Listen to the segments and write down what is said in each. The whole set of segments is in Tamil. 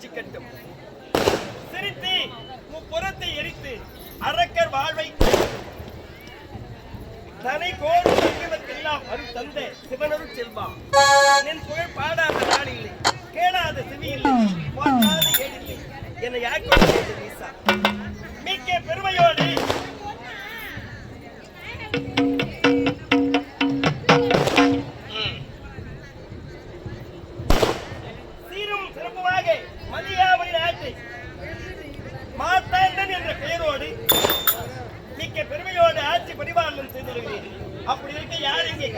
ரட்சிக்கட்டும் சிரித்து புறத்தை எரித்து அரக்கர் வாழ்வை தனை கோடு எல்லாம் அருள் தந்த சிவனருள் செல்வா. என் புகழ் பாடாத நாள் இல்லை கேடாத சிவி இல்லை பார்க்காத ஏடில்லை என்னை யாக்கொண்டு வீசா? மிக்க பெருமையோடு. பெயரோடு மிக்க பெருமையோடு ஆட்சி பரிபாலனம் செய்து அப்படி இருக்க யார் இங்கே?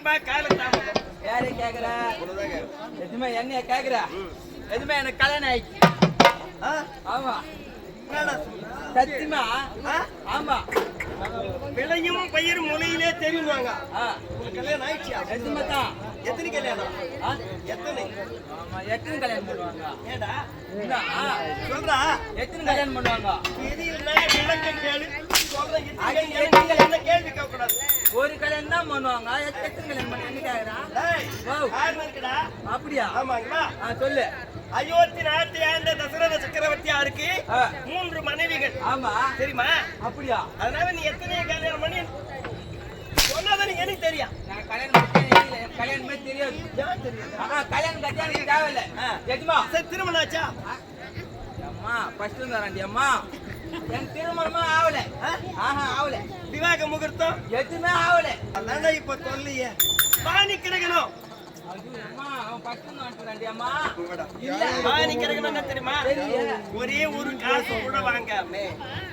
ஏன்பா காலம் தாமதம் யாரு கேக்குறா? எதுவுமே என்னைய கேக்குறா? எதுவுமே எனக்கு கல்யாணம் ஆயிடுச்சு? ஆமா? சத்தியமா? ஆமா. விளையும் பயிர் மொழியிலே தெரியுமாங்க? கல்யாணம் ஆயிடுச்சியா நிஜமா தான் எத்தனை கல்யாணம்? எத்தனை? எத்தனை கல்யாணம் பண்ணுவாங்க? ஏடா சொல்றா. எத்தனை கல்யாணம் பண்ணுவாங்க? தெரியலனா விளக்கம் கேளு சொல்றேன் எத்தனை கல்யாணம் என்ன கேள்வி கேட்க கூடாது ஒரு கல்யாணம் தான் பண்ணுவாங்க. எத்த- எத்தனை கல்யாணம் பண்ண என்ன கேக்குறான் டேய், ஓ. யாருன்னு இருக்குடா அப்படியா? சொல்லு. அயோத்தி நாட்டை ஆண்ட தசரத சக்கரவர்த்தியாருக்கு மூன்று மனைவிகள். ஆமா. தெரியுமா? அப்படியா? அதனால நீ எத்தனை கல்யாணம் பண்ணி சொன்னதை நீ எனக்கு தெரியும் கல்யாணம் கல்யாணமே தெரியாது. கல்யாணம் எனக்கு தேவையில்ல. திருமணம் ஆச்சா? அம்மா ஃபர்ஸ்ட் வராண்டி அம்மா என் திருமணமா ஆகல? ஆஹா ஆகல. விவாக முகூர்த்தம் எதுவுமே ஆகல. அதானே இப்ப சொல்லியே. பாணி என்ன தெரியுமா. ஒரே ஒரு காசு கூட வாங்காம.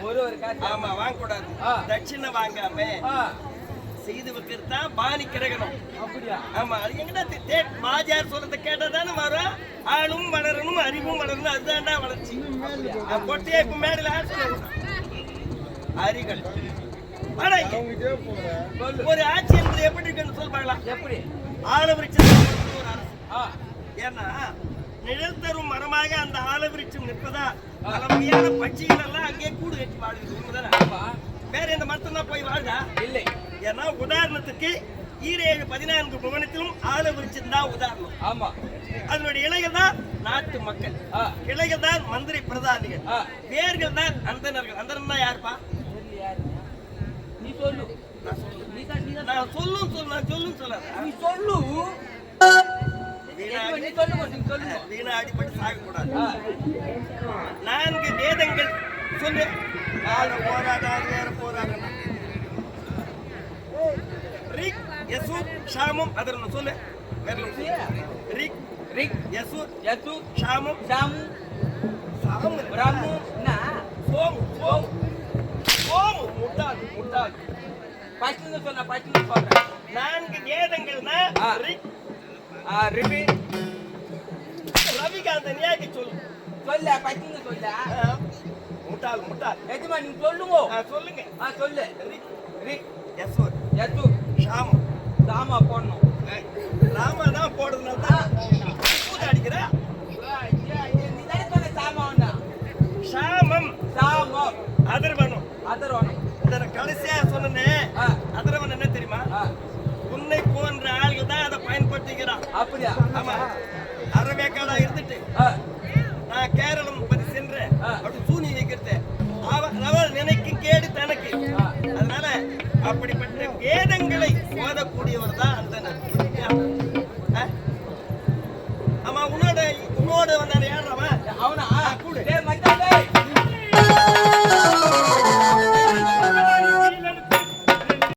ஒரு ஒரு காசு. ஆமா வாங்க கூடாது. தட்சிணை வாங்காம. செய்து வைக்கிறது தான் பாணி கிரகணம். அப்படியா? ஆமா அது எங்கடா தே- தே- பாஜார் சொல்றத கேட்டா தானே வரும் ஆளும் வளரணும் அறிவும் வளரணும் அதுதான்டா வளர்ச்சி. கொட்டையை இப்ப மேடல அறிகள் ஒரு ஆட்சி என்பது எப்படி இருக்குன்னு சொல்ல பார்க்கலாம். எப்படி? ஆலவிருட்சம் ஒரு அரசு. ஏன்னா நிழல் தரும் மரமாக அந்த ஆலவிருட்சம் நிற்பதா பழமையான பட்சிகள் எல்லாம் அங்கே கூடு கட்டி வாழுது வேற எந்த மரத்துல தான் போய் வாழுதா இல்லை. ஏன்னா உதாரணத்துக்கு ஈரேழு பதினான்கு புவனத்திலும் ஆலவிருட்சம் தான் உதாரணம். ஆமா. அதனுடைய இலைகள் தான் நாட்டு மக்கள். கிளைகள் தான் மந்திரி பிரதானிகள். வேர்கள் தான் அந்தனர்கள் அந்தனா யாருப்பா? தெரியல யாரு நீ சொல்லு. தான் தான் நான் சொல்லும் சொல்ல சொல்லும் சொல்லாத நீ சொல்லு. வீணா அடிப்பட்டு சாகக்கூடாது. நான்கு வேதங்கள் சொல்லு போராடாது வேற போராடணும். யசூர் ஷாமம் அதர் சொல்லு வேற ஒண்ணு சொல்லு. ரிக் ரிக் யசூர் யசு ஷாமம் ஷாமு சாமம் ராமு என்ன சோமு முட்டாள் முட்டாள் பச்சுன்னு சொல்ல பச்சுன்னு சொல்றேன் நான்கு வேதங்கள்னா ஆ. ரிக் ஆ ரிபி ரவிகாந்தன் ஏக்கு சொல்லு சொல்ல பச்சுன்னு சொல்ல. முட்டாள் முட்டாள் எஜமா நீங்க சொல்லுங்க சொல்லுங்க ஆ சொல்லு ரிக் ரிக் யசூர் யசு ஷாமம் சாமா போடணும். ராமா தான் போடுறதுனால தான் பூஜை அடிக்கிற? சொன்ன ஷாமம் சாமம். அதர்வனம். அதர்வனம் இந்த கடைசியா சொன்னனே ஆ. அதர்வன் என்ன தெரியுமா? உன்னை போன்ற ஆள்கள் தான் அதை பயன்படுத்திக்கிறான் அப்படியா? ஆமா. அறவேக்காடா இருந்துட்டு நான் கேரளம் பத்தி சென்றேன். அப்படி சூனி வைக்கிறது அவன் நினைக்கும் கேடு தனக்கு. அதனால அப்படிப்பட்ட favor de bandarearla, va.